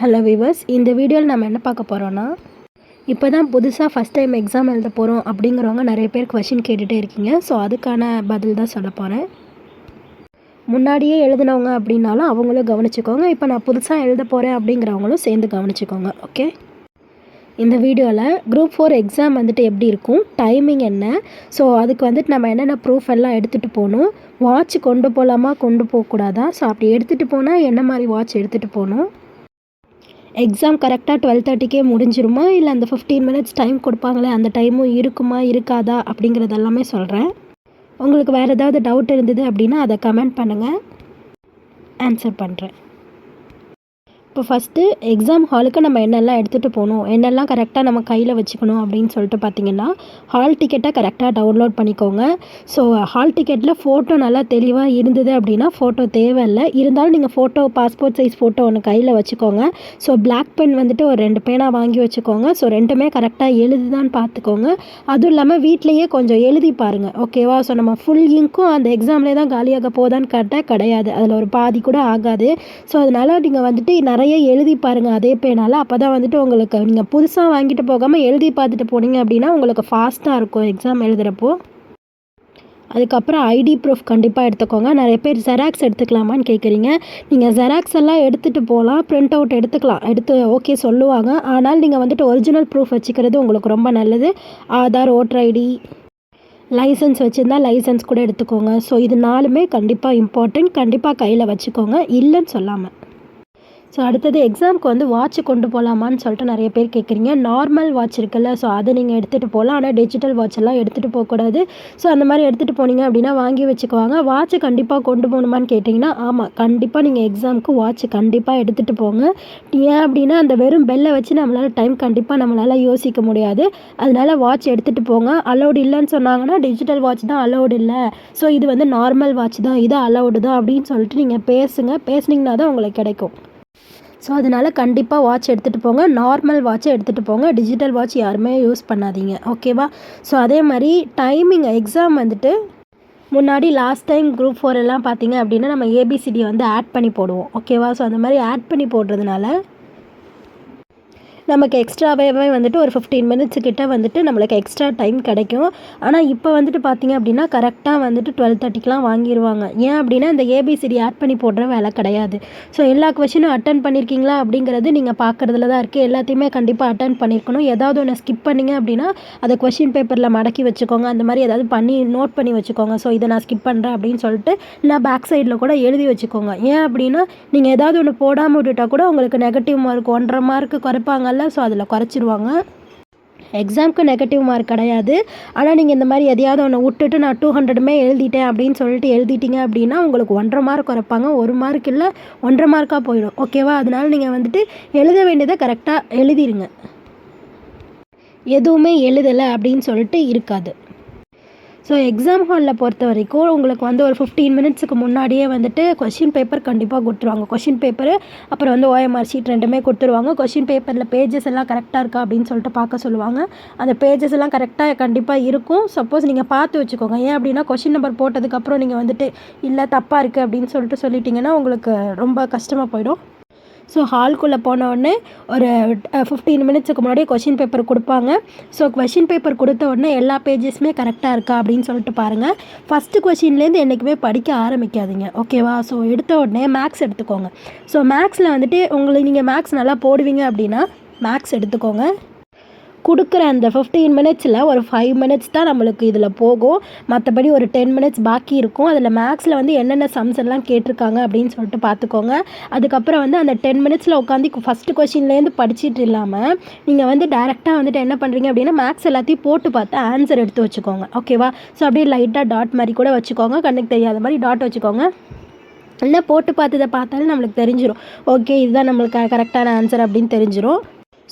Hello viewers இந்த வீடியோவில் நம்ம என்ன பார்க்க போகிறோன்னா இப்போ தான் புதுசாக ஃபஸ்ட் டைம் எக்ஸாம் எழுத போகிறோம் அப்படிங்கிறவங்க நிறைய பேர் கொஷின் கேட்டுகிட்டே இருக்கீங்க. ஸோ அதுக்கான பதில் தான் சொல்ல போகிறேன் முன்னாடியே எழுதினவங்க அப்படின்னாலும் அவங்களும் கவனிச்சுக்கோங்க. இப்போ நான் புதுசாக எழுத போகிறேன் அப்படிங்கிறவங்களும் சேர்ந்து கவனிச்சுக்கோங்க ஓகே இந்த வீடியோவில் குரூப் ஃபோர் எக்ஸாம் வந்துட்டு எப்படி இருக்கும் டைமிங் என்ன? ஸோ அதுக்கு வந்துட்டு நம்ம என்னென்ன ப்ரூஃப் எல்லாம் எடுத்துகிட்டு போகணும்? வாட்ச் கொண்டு போகலாமா கொண்டு போகக்கூடாதா? ஸோ அப்படி எடுத்துகிட்டு போனால் என்ன மாதிரி வாட்ச் எடுத்துகிட்டு போகணும்? எக்ஸாம் கரெக்டாக டுவெல் தேர்ட்டிக்கே முடிஞ்சிருமா? இல்லை அந்த ஃபிஃப்டீன் மினிட்ஸ் டைம் கொடுப்பாங்களே அந்த டைமும் இருக்குமா இருக்காதா? அப்படிங்கிறது எல்லாமே சொல்கிறேன் உங்களுக்கு வேறு ஏதாவது டவுட் இருந்தது அப்படின்னா அதை கமெண்ட் பண்ணுங்கள் ஆன்சர் பண்ணுறேன் இப்போ ஃபஸ்ட்டு எக்ஸாம் ஹாலுக்கு நம்ம என்னெல்லாம் எடுத்துகிட்டு போகணும்? என்னெல்லாம் கரெக்டாக நம்ம கையில் வச்சுக்கணும் அப்படின்னு சொல்லிட்டு பார்த்தீங்கன்னா ஹால் டிக்கெட்டை கரெக்டாக டவுன்லோட் பண்ணிக்கோங்க. ஸோ ஹால் டிக்கெட்டில் ஃபோட்டோ நல்லா தெளிவாக இருந்தது அப்படின்னா ஃபோட்டோ தேவையில்லை. இருந்தாலும் நீங்கள் ஃபோட்டோ பாஸ்போர்ட் சைஸ் ஃபோட்டோ ஒன்று கையில் வச்சுக்கோங்க. ஸோ பிளாக் பென் வந்துட்டு ஒரு ரெண்டு பேனாக வாங்கி வச்சுக்கோங்க. ஸோ ரெண்டுமே கரெக்டாக எழுதுதான்னு பார்த்துக்கோங்க. அதுவும் இல்லாமல் வீட்லேயே கொஞ்சம் எழுதி பாருங்கள் ஓகேவா ஸோ நம்ம ஃபுல் இங்க்கும் அந்த எக்ஸாம்லேயே தான் காலியாக போதான்னு கேட்டால் கிடையாது. அதில் ஒரு பாதி கூட ஆகாது. ஸோ அதனால் நீங்கள் வந்துட்டு நிறைய நிறைய எழுதி பாருங்கள் அதே பேனால். அப்போ தான் வந்துட்டு உங்களுக்கு நீங்கள் புதுசாக வாங்கிட்டு போகாமல் எழுதி பார்த்துட்டு போனீங்க அப்படின்னா உங்களுக்கு ஃபாஸ்ட்டாக இருக்கும் எக்ஸாம் எழுதுகிறப்போ அதுக்கப்புறம் ஐடி ப்ரூஃப் கண்டிப்பாக எடுத்துக்கோங்க. நிறைய பேர் ஜெராக்ஸ் எடுத்துக்கலாமான்னு கேட்குறீங்க நீங்கள் ஜெராக்ஸ் எல்லாம் எடுத்துகிட்டு போகலாம். ப்ரிண்ட் அவுட் எடுத்துக்கலாம். எடுத்து ஓகே சொல்லுவாங்க. ஆனால் நீங்கள் வந்துட்டு ஒரிஜினல் ப்ரூஃப் வச்சுக்கிறது உங்களுக்கு ரொம்ப நல்லது. ஆதார் ஓட்டர் ஐடி லைசன்ஸ் வச்சுருந்தா லைசன்ஸ் கூட எடுத்துக்கோங்க. ஸோ இது நாலுமே கண்டிப்பாக இம்பார்ட்டண்ட் கண்டிப்பாக கையில் வச்சுக்கோங்க. இல்லைன்னு சொல்லாமல் ஸோ அடுத்தது எக்ஸாமுக்கு வந்து வாட்ச் கொண்டு போகலாமான்னு சொல்லிட்டு நிறைய பேர் கேட்குறீங்க நார்மல் வாட்ச் இருக்குல்ல ஸோ அதை நீங்கள் எடுத்துகிட்டு போகலாம். ஆனால் டிஜிட்டல் வாட்ச் எல்லாம் எடுத்துகிட்டு போகக்கூடாது ஸோ அந்த மாதிரி எடுத்துகிட்டு போனீங்க அப்படின்னா வாங்கி வச்சுக்குவாங்க. வாட்ச் கண்டிப்பாக கொண்டு போகணுமான்னு கேட்டிங்கன்னா ஆமாம் கண்டிப்பாக நீங்கள் எக்ஸாமுக்கு வாட்ச் கண்டிப்பாக எடுத்துகிட்டு போங்க. ஏன் அப்படின்னா அந்த வெறும் பெல்லை வச்சு நம்மளால் டைம் கண்டிப்பாக நம்மளால் யோசிக்க முடியாது. அதனால் வாட்ச் எடுத்துகிட்டு போங்க. அலௌடு இல்லைன்னு சொன்னாங்கன்னா டிஜிட்டல் வாட்ச் தான் அலௌடு இல்லை. ஸோ இது வந்து நார்மல் வாட்ச் தான். இது அலௌடு தான் அப்படின்னு சொல்லிட்டு நீங்கள் பேசுங்க. பேசுனீங்கன்னா தான் உங்களுக்கு கிடைக்கும். ஸோ அதனால் கண்டிப்பாக வாட்ச் எடுத்துகிட்டு போங்க. நார்மல் வாட்சை எடுத்துகிட்டு போங்க. டிஜிட்டல் வாட்ச் யாருமே யூஸ் பண்ணாதீங்க. ஓகேவா ஸோ அதே மாதிரி டைமிங் எக்ஸாம் வந்துட்டு முன்னாடி லாஸ்ட் டைம் குரூப் ஃபோர் எல்லாம் பார்த்தீங்க அப்படின்னா நம்ம ஏபிசிடி வந்து ஆட் பண்ணி போடுவோம். ஓகேவா ஸோ அந்த மாதிரி ஆட் பண்ணி போடுறதுனால நமக்கு எக்ஸ்ட்ராவே வந்துட்டு ஒரு ஃபிஃப்டீன் மினிட்ஸ் கிட்ட வந்துட்டு நம்மளுக்கு எக்ஸ்ட்ரா டைம் கிடைக்கும். ஆனால் இப்போ வந்துட்டு பார்த்திங்க அப்படின்னா கரெக்டாக வந்துட்டு டுவெல் தேர்ட்டிக்கெலாம் வாங்கிடுவாங்க ஏன் அப்படின்னா இந்த ஏபிசிடி ஆட் பண்ணி போடுற வேலை கிடையாது. ஸோ எல்லா கொஷினும் அட்டன் பண்ணியிருக்கீங்களா அப்படிங்கிறது நீங்கள் பார்க்குறதுல தான் இருக்குது எல்லாத்தையுமே கண்டிப்பாக அட்டன் பண்ணியிருக்கணும் ஏதாவது ஒன்று ஸ்கிப் பண்ணிங்க அப்படின்னா அதை கொஷின் பேப்பரில் மடக்கி வச்சுக்கோங்க. அந்த மாதிரி ஏதாவது பண்ணி நோட் பண்ணி வச்சுக்கோங்க. ஸோ இதை நான் ஸ்கிப் பண்ணுறேன் அப்படின்னு சொல்லிட்டு இல்லை பேக் சைடில் கூட எழுதி வச்சுக்கோங்க. ஏன் அப்படின்னா நீங்கள் ஏதாவது ஒன்று போடாமல் விட்டுட்டால் கூட உங்களுக்கு நெகட்டிவ் மார்க் ஒன்றரை மார்க் குறைப்பாங்கல்ல? ஸோ அதில் குறைச்சிருவாங்க. எக்ஸாமுக்கு நெகட்டிவ் மார்க் கிடையாது. ஆனால் நீங்கள் இந்த மாதிரி எதையாவது ஒன்று விட்டுட்டு நான் டூ ஹண்ட்ரடுமே எழுதிட்டேன் அப்படின்னு சொல்லிட்டு எழுதிட்டீங்க அப்படின்னா உங்களுக்கு ஒன்றரை மார்க் குறைப்பாங்க. ஒரு மார்க் இல்லை ஒன்றரை மார்க்காக போயிடும். ஓகேவா அதனால் நீங்கள் வந்துட்டு எழுத வேண்டியதை கரெக்டாக எழுதிடுங்க எதுவுமே எழுதலை அப்படின்னு சொல்லிட்டு இருக்காது. ஸோ எக்ஸாம் ஹாலில் பொறுத்த வரைக்கும் உங்களுக்கு வந்து ஒரு ஃபிஃப்டீன் மினிட்ஸுக்கு முன்னாடியே வந்துட்டு கொஷின் பேப்பர் கண்டிப்பாக கொடுத்துருவாங்க. கொஷின் பேப்பர் அப்புறம் வந்து ஓஎம்ஆர் ஷீட் ரெண்டுமே கொடுத்துருவாங்க. கொஷின் பேப்பரில் பேஜஸ் எல்லாம் கரெக்டாக இருக்கா அப்படின்னு சொல்லிட்டு பார்க்க சொல்லுவாங்க. அந்த பேஜஸ் எல்லாம் கரெக்டாக கண்டிப்பாக இருக்கும். சப்போஸ் நீங்கள் பார்த்து வச்சுக்கோங்க. ஏன் அப்படின்னா கொஷின் நம்பர் போட்டதுக்கப்புறம் நீங்கள் வந்துட்டு இல்லை தப்பாக இருக்குது அப்படின்னு சொல்லிட்டு சொல்லிட்டிங்கன்னா உங்களுக்கு ரொம்ப கஷ்டமாக போயிடும். ஸோ ஹால்குள்ளே போனவுடனே ஒரு ஃபிஃப்டீன் மினிட்ஸுக்கு முன்னாடி கொஷின் பேப்பர் கொடுப்பாங்க. ஸோ கொஷின் பேப்பர் கொடுத்த உடனே எல்லா பேஜஸுமே கரெக்டாக இருக்கா அப்படின்னு சொல்லிட்டு பாருங்கள் ஃபஸ்ட்டு கொஷின்லேருந்து என்றைக்குமே படிக்க ஆரம்பிக்காதீங்க. ஓகேவா ஸோ எடுத்த உடனே மேக்ஸ் எடுத்துக்கோங்க. ஸோ மேக்ஸில் வந்துட்டு உங்களுக்கு நீங்கள் மேக்ஸ் நல்லா போடுவீங்க அப்படின்னா மேக்ஸ் எடுத்துக்கோங்க. கொடுக்குற அந்த ஃபிஃப்டீன் மினிட்ஸில் ஒரு ஃபைவ் மினிட்ஸ் தான் நம்மளுக்கு இதில் போகும். மற்றபடி ஒரு டென் மினிட்ஸ் பாக்கி இருக்கும். அதில் மேக்ஸில் வந்து என்னென்ன சம்ஸ் எல்லாம் கேட்டிருக்காங்க அப்படின்னு சொல்லிட்டு பார்த்துக்கோங்க அதுக்கப்புறம் வந்து அந்த டென் மினிட்ஸில் உட்காந்து ஃபஸ்ட்டு கொஷின்லேருந்து படிச்சுட்டு இல்லாமல் நீங்கள் வந்து டேரெக்டாக வந்துட்டு என்ன பண்ணுறீங்க அப்படின்னா மேக்ஸ் எல்லாத்தையும் போட்டு பார்த்து ஆன்சர் எடுத்து வச்சுக்கோங்க. ஓகேவா ஸோ அப்படியே லைட்டாக டாட் மாதிரி கூட வச்சுக்கோங்க. கண்ணுக்கு தெரியாத மாதிரி டாட் வச்சுக்கோங்க. இல்லை போட்டு பார்த்ததை பார்த்தாலும் நம்மளுக்கு தெரிஞ்சிடும் ஓகே இதுதான் நம்மளுக்கு கரெக்டான ஆன்சர் அப்படின்னு தெரிஞ்சிடும்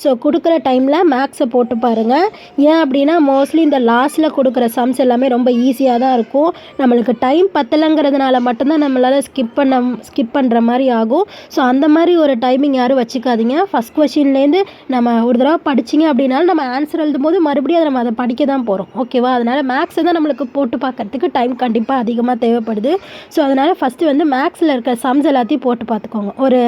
ஸோ கொடுக்குற டைமில் மேக்ஸை போட்டு பாருங்கள் ஏன் அப்படின்னா மோஸ்ட்லி இந்த லாஸ்ட்டில் கொடுக்குற சம்ஸ் எல்லாமே ரொம்ப ஈஸியாக தான் இருக்கும். நம்மளுக்கு டைம் பத்தலைங்கிறதுனால மட்டும்தான் நம்மளால் ஸ்கிப் பண்ண ஸ்கிப் பண்ணுற மாதிரி ஆகும். ஸோ அந்த மாதிரி ஒரு டைமிங் யாரும் வச்சுக்காதீங்க. ஃபஸ்ட் கொஷின்லேருந்து நம்ம ஒரு தடவை படிச்சிங்க அப்படின்னாலும் நம்ம ஆன்சர் எழுதும் போது மறுபடியும் அதை நம்ம அதை படிக்க தான் போகிறோம் ஓகேவா அதனால் மேக்ஸை தான் நம்மளுக்கு போட்டு பார்க்கறதுக்கு டைம் கண்டிப்பாக அதிகமாக தேவைப்படுது. ஸோ அதனால் ஃபஸ்ட்டு வந்து மேக்ஸில் இருக்கிற சம்ஸ் எல்லாத்தையும் போட்டு பார்த்துக்கோங்க ஒரு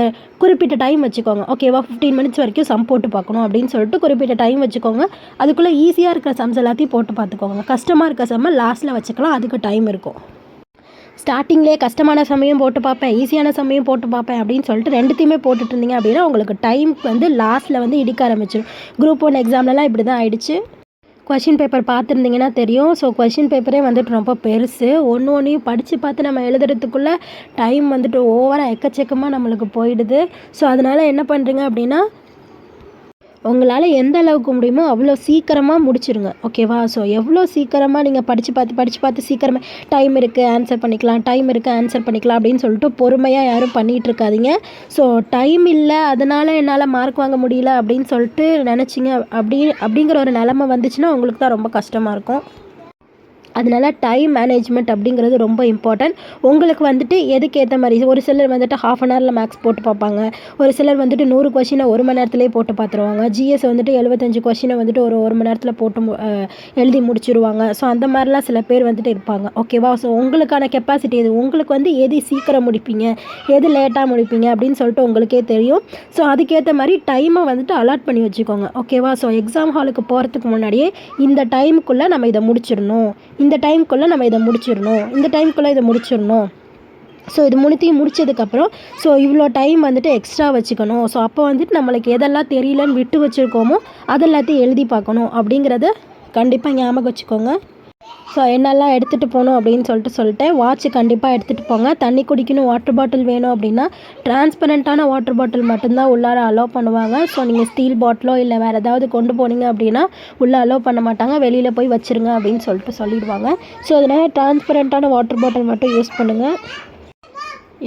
குறிப்பிட்ட டைம் வச்சுக்கோங்க. ஓகேவா ஃபிஃப்டீன் மினிட்ஸ் வரைக்கும் சம் போட்டு பார்க்கணும் அப்படின்னு சொல்லிட்டு குறிப்பிட்ட டைம் வச்சுக்கோங்க. அதுக்குள்ளே ஈஸியாக இருக்கிற சம்ஸ் எல்லாத்தையும் போட்டு பார்த்துக்கோங்க. கஷ்டமாக இருக்க சம்ம லாஸ்ட்டில் வச்சுக்கலாம். அதுக்கு டைம் இருக்கும். ஸ்டார்டிங்லேயே கஷ்டமான சமயம் போட்டு பார்ப்பேன். ஈஸியான சமயம் போட்டு பார்ப்பேன் அப்படின்னு சொல்லிட்டு ரெண்டுத்தையுமே போட்டுட்டு இருந்தீங்க அப்படின்னா உங்களுக்கு டைம் வந்து லாஸ்ட்டில் வந்து இடிக்க ஆரம்பிச்சிடும் குரூப் ஒன் எக்ஸாம்லலாம் இப்படி தான் ஆயிடுச்சு. கொஷின் பேப்பர் பார்த்துருந்தீங்கன்னா தெரியும். ஸோ கொஷின் பேப்பரே வந்துட்டு ரொம்ப பெருசு. ஒன்று ஒன்றையும் படித்து பார்த்து நம்ம எழுதுறதுக்குள்ளே டைம் வந்துட்டு ஓவராக எக்கச்சக்கமாக நம்மளுக்கு போயிடுது. ஸோ அதனால் என்ன பண்ணுறீங்க அப்படின்னா உங்களால் எந்த அளவுக்கு முடியுமோ அவ்வளோ சீக்கிரமாக முடிச்சிருங்க. ஓகேவா? ஸோ எவ்வளோ சீக்கிரமாக நீங்கள் படித்து பார்த்து படித்து பார்த்து சீக்கிரமாக டைம் இருக்குது ஆன்சர் பண்ணிக்கலாம் டைம் இருக்குது ஆன்சர் பண்ணிக்கலாம் அப்படின்னு சொல்லிட்டு பொறுமையாக யாரும் பண்ணிகிட்டு இருக்காதிங்க. ஸோ டைம் இல்லை அதனால் என்னால் மார்க் வாங்க முடியல அப்படின்னு சொல்லிட்டு நினச்சிங்க அப்படி அப்படிங்கிற ஒரு நிலமை வந்துச்சுன்னா உங்களுக்கு தான் ரொம்ப கஷ்டமாக இருக்கும். அதனால டைம் மேனேஜ்மெண்ட் அப்படிங்கிறது ரொம்ப இம்பார்ட்டன்ட் உங்களுக்கு வந்துட்டு எதுக்கு ஏற்ற மாதிரி ஒரு சிலர் வந்துட்டு ஹாஃப் அன் ஹவரில் மேக்ஸ் போட்டு பார்ப்பாங்க. ஒரு சிலர் வந்துட்டு நூறு கொஷினை ஒரு மணி நேரத்துலேயே போட்டு பார்த்துருவாங்க. ஜிஎஸ் வந்துட்டு எழுபத்தஞ்சு கொஷினை வந்துட்டு ஒரு ஒரு மணி நேரத்தில் போட்டு மு- எழுதி முடிச்சிருவாங்க. ஸோ அந்த மாதிரிலாம் சில பேர் வந்துட்டு இருப்பாங்க. ஓகேவா ஸோ உங்களுக்கான கெப்பாசிட்டி எது? உங்களுக்கு வந்து எது சீக்கிரம் முடிப்பீங்க? எது லேட்டாக முடிப்பீங்க? அப்படின்னு சொல்லிட்டு உங்களுக்கே தெரியும். ஸோ அதுக்கேற்ற மாதிரி டைமை வந்துட்டு அலாட் பண்ணி வச்சுக்கோங்க. ஓகேவா ஸோ எக்ஸாம் ஹாலுக்கு போகிறதுக்கு முன்னாடியே இந்த டைமுக்குள்ளே நம்ம இதை முடிச்சிடணும். இந்த டைமுக்குள்ளே நம்ம இதை முடிச்சிடணும். இந்த டைமுக்குள்ளே இதை முடிச்சிடணும். ஸோ இது முழுத்தையும் முடிச்சதுக்கப்புறம் ஸோ இவ்வளோ டைம் வந்துட்டு எக்ஸ்ட்ரா வச்சுக்கணும். ஸோ அப்போ வந்துட்டு நம்மளுக்கு எதெல்லாம் தெரியலன்னு விட்டு வச்சுருக்கோமோ அதெல்லாத்தையும் எழுதி பார்க்கணும். அப்படிங்கிறத கண்டிப்பாக ஞாபகம் வச்சுக்கோங்க. ஸோ என்னெல்லாம் எடுத்துகிட்டு போகணும் அப்படின்னு சொல்லிட்டு சொல்லிட்டேன் வாட்ச் கண்டிப்பாக எடுத்துகிட்டு போங்க. தண்ணி குடிக்கணும் வாட்டர் பாட்டில் வேணும் அப்படின்னா டிரான்ஸ்பரண்ட்டான வாட்டர் பாட்டில் மட்டும்தான் உள்ளார அலோவ் பண்ணுவாங்க. ஸோ நீங்கள் ஸ்டீல் பாட்டிலோ இல்லை வேறு ஏதாவது கொண்டு போனீங்க அப்படின்னா உள்ளே அலோவ் பண்ண மாட்டாங்க. வெளியில் போய் வச்சிருங்க அப்படின்னு சொல்லிட்டு சொல்லிடுவாங்க. ஸோ அதனால் டிரான்ஸ்பரண்ட்டான வாட்டர் பாட்டில் மட்டும் யூஸ் பண்ணுங்கள்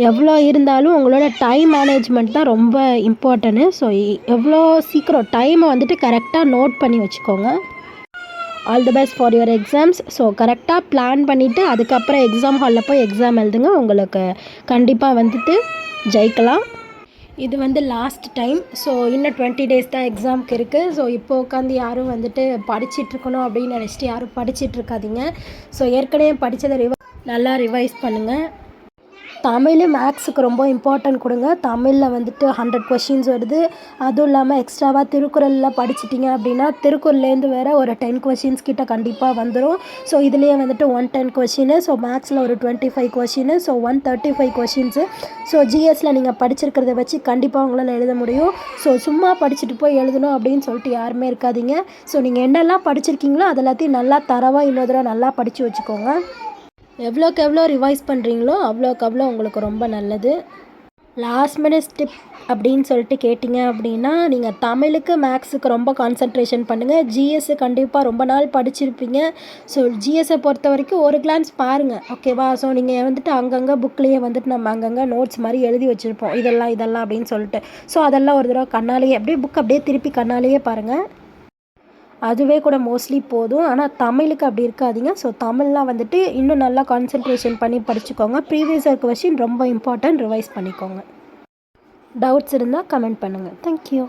எவ்வளோ இருந்தாலும் உங்களோட டைம் மேனேஜ்மெண்ட் தான் ரொம்ப இம்பார்ட்டன்ட்டு ஸோ எவ்வளோ சீக்கிரம் டைமை வந்துட்டு கரெக்டாக நோட் பண்ணி வச்சுக்கோங்க. All the best for your exams so கரெக்டாக பிளான் பண்ணிவிட்டு அதுக்கப்புறம் எக்ஸாம் ஹாலில் போய் எக்ஸாம் எழுதுங்க. உங்களுக்கு கண்டிப்பாக வந்துட்டு ஜெயிக்கலாம். இது வந்து லாஸ்ட் டைம் ஸோ இன்னும் டுவெண்ட்டி டேஸ் தான் எக்ஸாமுக்கு இருக்குது ஸோ இப்போ உட்காந்து யாரும் வந்துட்டு படிச்சிட்ருக்கணும் அப்படின்னு நினச்சிட்டு யாரும் படிச்சிட்டு இருக்காதீங்க. ஸோ ஏற்கனவே படித்ததை ரிவ நல்லா ரிவைஸ் பண்ணுங்கள் தமிழ் மேக்ஸுக்கு ரொம்ப இம்பார்ட்டன்ட் கொடுங்க. தமிழில் வந்துட்டு ஹண்ட்ரட் கொஷின்ஸ் வருது. அதுவும் இல்லாமல் எக்ஸ்ட்ராவாக திருக்குறளில் படிச்சிட்டிங்க அப்படின்னா திருக்குறள்லேருந்து வேறு ஒரு டென் கொஷின்ஸ் கிட்ட கண்டிப்பாக வந்துடும் ஸோ இதுலேயே வந்துட்டு ஒன் டென் கொஷின் ஸோ மேக்ஸில் ஒரு twenty five question so one thirty five questions so ஜிஎஸ்சில் நீங்கள் படிச்சிருக்கிறத வச்சு கண்டிப்பாக உங்களால் எழுத முடியும். ஸோ சும்மா படிச்சுட்டு போய் எழுதணும் அப்படின்னு சொல்லிட்டு யாருமே இருக்காதீங்க. ஸோ நீங்கள் என்னெல்லாம் படிச்சிருக்கீங்களோ அது எல்லாத்தையும் நல்லா தரவாக இன்னொரு தடவை நல்லா படித்து வச்சுக்கோங்க. எவ்வளோக்கு எவ்வளோ ரிவைஸ் பண்ணுறீங்களோ அவ்வளோக்கு அவ்வளோ உங்களுக்கு ரொம்ப நல்லது. லாஸ்ட் மினிட் ஸ்டிப் அப்படின்னு சொல்லிட்டு கேட்டிங்க அப்படின்னா நீங்கள் தமிழுக்கு மேக்ஸுக்கு ரொம்ப கான்சன்ட்ரேஷன் பண்ணுங்கள் ஜிஎஸ்ஸு கண்டிப்பாக ரொம்ப நாள் படிச்சிருப்பீங்க. ஸோ ஜிஎஸ்ஸை பொறுத்த வரைக்கும் ஒரு கிளான்ஸ் பாருங்கள் ஓகேவா ஸோ நீங்கள் வந்துட்டு அங்கங்கே புக்லேயே வந்துட்டு நம்ம அங்கங்கே நோட்ஸ் மாதிரி எழுதி வச்சுருப்போம். இதெல்லாம் இதெல்லாம் அப்படின்னு சொல்லிட்டு. ஸோ அதெல்லாம் ஒரு தடவை கண்ணாலேயே அப்படியே புக் அப்படியே திருப்பி கண்ணாலேயே பாருங்கள் அதுவே கூட மோஸ்ட்லி போதும். ஆனால் தமிழுக்கு அப்படி இருக்காதீங்க. ஸோ தமிழ்லாம் வந்துட்டு இன்னும் நல்லா கான்சென்ட்ரேஷன் பண்ணி படிச்சுக்கோங்க. ப்ரீவியஸ் இயர் கொஷின் ரொம்ப இம்பார்ட்டன்ட் ரிவைஸ் பண்ணிக்கோங்க. டவுட்ஸ் இருந்தால் கமெண்ட் பண்ணுங்கள் தேங்க்யூ